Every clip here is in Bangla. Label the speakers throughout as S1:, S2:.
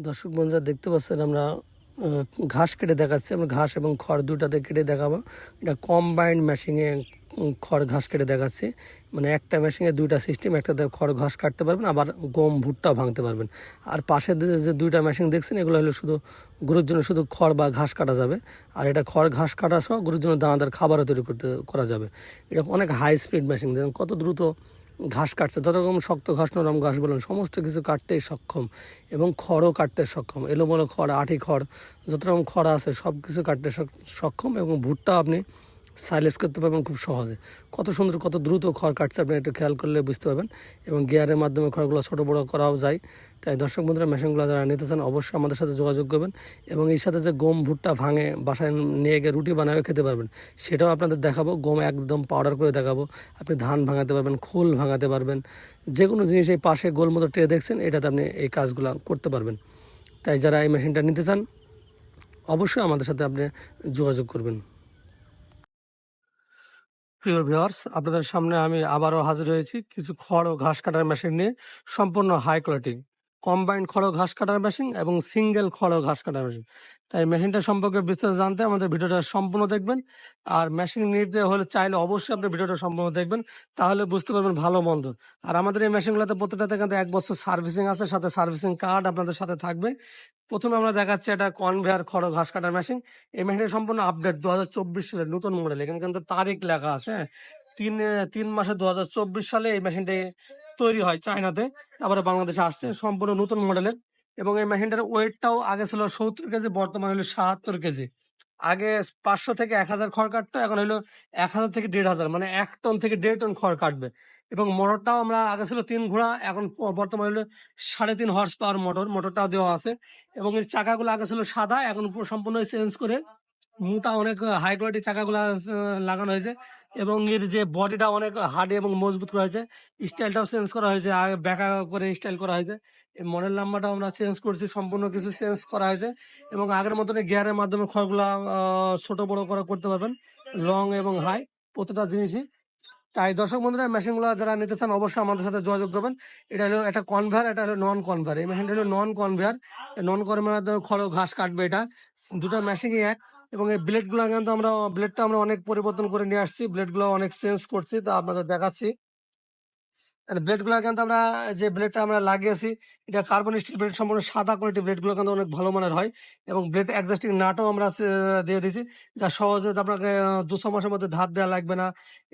S1: দর্শক বন্ধুরা দেখতে পাচ্ছেন আমরা ঘাস কেটে দেখাচ্ছি। আমরা ঘাস এবং খড় দুটাতে কেটে দেখাবো। এটা কম্বাইন্ড মেশিনে খড় ঘাস কেটে দেখাচ্ছি। মানে একটা মেশিনে দুইটা সিস্টেম একটাতে খড় ঘাস কাটতে পারবেন, আবার গম ভুট্টা ভাঙতে পারবেন। আর পাশে যে- যে দুইটা মেশিন দেখছেন, এগুলো হলো শুধু গরুর জন্য শুধু খড় বা ঘাস কাটা যাবে। আর এটা খড় ঘাস কাটা সহ গরুর জন্য দানাদার খাবারও তৈরি করতে, করা যাবে। এটা অনেক হাই স্পিড মেশিন দেখেন কত দ্রুত ঘাস কাটছে। যত রকম শক্ত ঘাস, নরম ঘাস বলুন, সমস্ত কিছু কাটতেই সক্ষম এবং খড়ও কাটতে সক্ষম। এলোমেলো খড়, আঠি খড় যত রকম খড় আছে সব কিছু কাটতে সক্ষম এবং ভুট্টা আপনি সাইলেস করতে পারবেন খুব সহজে। কত সুন্দর, কত দ্রুত খড় কাটছে, আপনি একটু খেয়াল করলে বুঝতে পারবেন। এবং গিয়ারের মাধ্যমে খড়গুলো ছোটো, বড়ো করাও যায়। তাই দর্শক বন্ধুরা, মেশিনগুলো যারা নিতে চান, অবশ্যই আমাদের সাথে যোগাযোগ করবেন। এবং এর সাথে যে গম ভুট্টা ভাঙে, বাসায় নিয়ে গিয়ে রুটি বানায়ও খেতে পারবেন। সেটাও আপনাদের দেখাবো। গম একদম পাউডার করে দেখাবো। আপনি ধান ভাঙাতে পারবেন, খোল ভাঙাতে পারবেন। যে কোনো জিনিস এই পাশে গোল মতো ট্রে দেখছেন, এটাতে আপনি এই কাজগুলো করতে পারবেন। তাই যারা এই মেশিনটা নিতে চান, অবশ্যই আমাদের সাথে আপনি যোগাযোগ করবেন। প্রিয় ভিওর্স আপনাদের সামনে আমি আবারও হাজির হয়েছি কিছু খড় ও ঘাস কাটার মেশিন নিয়ে সম্পূর্ণ হাই কোয়ালিটি। কম্বাইন্ড খড় ঘাস কাটার মেশিন এবং সিঙ্গেল খড় ঘাস কাটার মেশিন তাই মেশিনটা সম্পর্কে বিস্তারিত জানতে আমাদের ভিডিওটা সম্পূর্ণ দেখবেন। আর মেশিন নিতে হলে চাইলে অবশ্যই আপনি ভিডিওটা সম্পূর্ণ দেখবেন, তাহলে বুঝতে পারবেন ভালো, মন্দ। আর আমাদের এই মেশিনগুলোতে প্রত্যেকটাতে কিন্তু এক বছর সার্ভিসিং আছে, সাথে সার্ভিসিং কার্ড আপনাদের সাথে থাকবে। প্রথমে আমরা দেখাচ্ছি এটা কনভেয়ার খড় ঘাস কাটার মেশিন এই মেশিনটা সম্পূর্ণ আপডেট দু হাজার চব্বিশ সালের নতুন মডেল এখানে কিন্তু তারিখ লেখা আছে হ্যাঁ। তিন তিন মাসে দু হাজার চব্বিশ সালে এই মেশিনটি তৈরি হয় চায়নাতে। তারপরে বাংলাদেশে আসছে সম্পূর্ণ নতুন মডেলের এবং এই মেশিনটার ওয়েটটাও আগে ছিল সত্তর কেজি, বর্তমানে হলো সাহাত্তর কেজি। আগে পাঁচশো থেকে এক হাজার খড় কাটতো, এখন হলো এক হাজার থেকে দেড় হাজার মানে এক টন থেকে দেড় টন খড় কাটবে। এবং মোটরটাও আমরা আগে ছিল তিন ঘোড়া, এখন বর্তমানে হলো সাড়ে তিন হর্স পাওয়ার মোটর মোটরটাও দেওয়া আছে। এবং এর চাকাগুলো আগে ছিল সাদা, এখন সম্পূর্ণ চেঞ্জ করে মোটা অনেক হাই কোয়ালিটি চাকাগুলো লাগানো হয়েছে এবং এর যে বডিটা অনেক হার্ড এবং মজবুত করা হয়েছে। স্টাইলটাও চেঞ্জ করা হয়েছে ব্যাকা করে স্টাইল করা হয়েছে। মডেল নাম্বারটাও আমরা চেঞ্জ করছি, সম্পূর্ণ কিছু চেঞ্জ করা হয়েছে এবং আগের মতন গিয়ারের মাধ্যমে খড়গুলা ছোট বড় করা করতে পারবেন লং এবং হাই প্রতিটা জিনিসই। তাই দর্শক বন্ধুরা মেশিনগুলো যারা নিতে চান অবশ্যই আমাদের সাথে যোগাযোগ করবেন। এটা হলো একটা কনভার এটা হলো নন কনভার এই মেশিনটা হলো নন কনভার নন কনভার খড় ঘাস কাটবে এটা। দুটো মেশিনই এক। এবং এই ব্লেডগুলো কিন্তু আমরা, ব্লেডটা আমরা অনেক পরিবর্তন করে নিয়ে আসছি, ব্লেডগুলো অনেক চেঞ্জ করছি, তা আপনাদের দেখাচ্ছি। ব্লেডগুলো কিন্তু আমরা, যে ব্লেডটা আমরা লাগিয়েছি, এটা কার্বন স্টিল ব্লেড, সম্পূর্ণ সাদা কোয়ালিটি ব্লেডগুলো কিন্তু অনেক ভালো মানের হয় এবং ব্লেড অ্যাডজাস্টিং নাটও আমরা দিয়ে দিয়েছি, যা সহজে আপনাকে দুশো মাসের মধ্যে ধার দেওয়া লাগবে না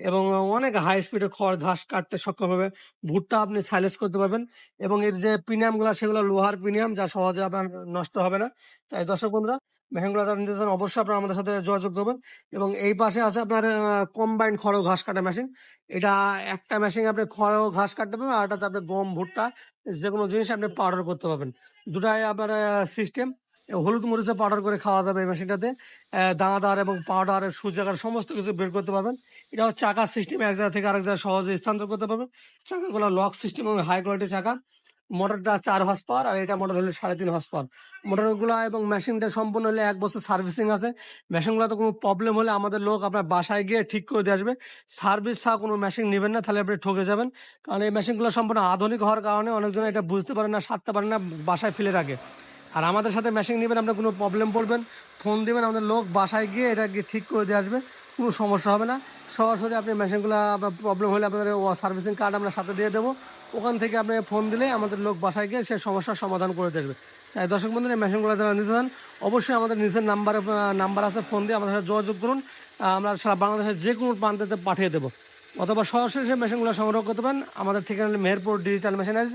S1: এবং অনেক হাই স্পিডে খড়, ঘাস কাটতে সক্ষম হবে। ভুট্টা আপনি সাইলেস করতে পারবেন এবং এর যে প্রিমিয়ামগুলো সেগুলো লোহার প্রিমিয়াম যা সহজে আপনার নষ্ট হবে না। তাই দর্শক বন্ধুরা মেশিনগুলো যারা চান অবশ্যই আপনারা আমাদের সাথে যোগাযোগ করবেন। এবং এই পাশে আছে আপনার কম্বাইন্ড খড় ঘাস কাটা মেশিন এটা একটা মেশিন আপনি খড় ঘাস কাটতে পারবেন, আর এটাতে আপনি গম, ভুট্টা যে কোনো জিনিস আপনি পাউডার করতে পারবেন। দুটাই আপনার সিস্টেম হলুদ মরিচে পাউডার করে খাওয়া যাবে এই মেশিনটাতে দানাদার এবং পাউডার সুজাকার সমস্ত কিছু বের করতে পারবেন। এটা হচ্ছে চাকার সিস্টেম এক জায়গা থেকে আরেক জায়গায় সহজে স্থানান্তর করতে পারবেন। চাকাগুলো লক সিস্টেম এবং হাই কোয়ালিটি চাকা। মোটরটা চার হর্স পাওয়ার আর এটা মোটর হলো সাড়ে তিন হর্স পাওয়ার। মোটরগুলো এবং মেশিনটা সম্পূর্ণ হলে এক বছর সার্ভিসিং আছে। মেশিনগুলোতে কোনো প্রবলেম হলে আমাদের লোক আপনার বাসায় গিয়ে ঠিক করে দিয়ে আসবে। সার্ভিস ছাড়া কোনো মেশিন নেবেন না, তাহলে আপনি ঠকে যাবেন। কারণ এই মেশিনগুলো সম্পূর্ণ আধুনিক হওয়ার কারণে অনেকজন এটা বুঝতে পারে না, সারতে পারে না, বাসায় ফেলে রাখে। আর আমাদের সাথে মেশিন নেবেন, আপনার কোনো প্রবলেম পড়বেন ফোন দিবেন, আমাদের লোক বাসায় গিয়ে এটা গিয়ে ঠিক করে দিয়ে আসবে। কোনো সমস্যা হবে না। সরাসরি আপনি মেশিনগুলো আপনার প্রবলেম হলে আপনাদের ও সার্ভিসিং কার্ড আমরা সাথে দিয়ে দেবো। ওখান থেকে আপনি ফোন দিলে আমাদের লোক বাসায় গিয়ে সে সমস্যার সমাধান করে দেবে তাই দর্শক বন্ধুরা মেশিনগুলো যারা নিতে চান, অবশ্যই আমাদের নিজের নাম্বারে নাম্বার আছে ফোন দিয়ে আমাদের সাথে যোগাযোগ করুন। আমরা সারা বাংলাদেশের যে কোনো প্রান্তেতে পাঠিয়ে দেবো। অথবা সরাসরি সেই মেশিনগুলো সংগ্রহ করতে পারেন। আমাদের ঠিকানা মেহেরপুর ডিজিটাল মেশিনারিজ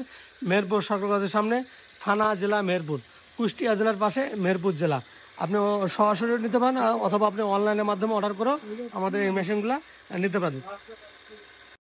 S1: মেহেরপুর সরকার সামনে, থানা, জেলা, মেহেরপুর। কুষ্টিয়া জেলার পাশে, মেহেরপুর জেলা। আপনি সরাসরি নিতে পারেন অথবা আপনি অনলাইনের মাধ্যমে অর্ডার করেও আমাদের এই মেশিনগুলো নিতে পারেন।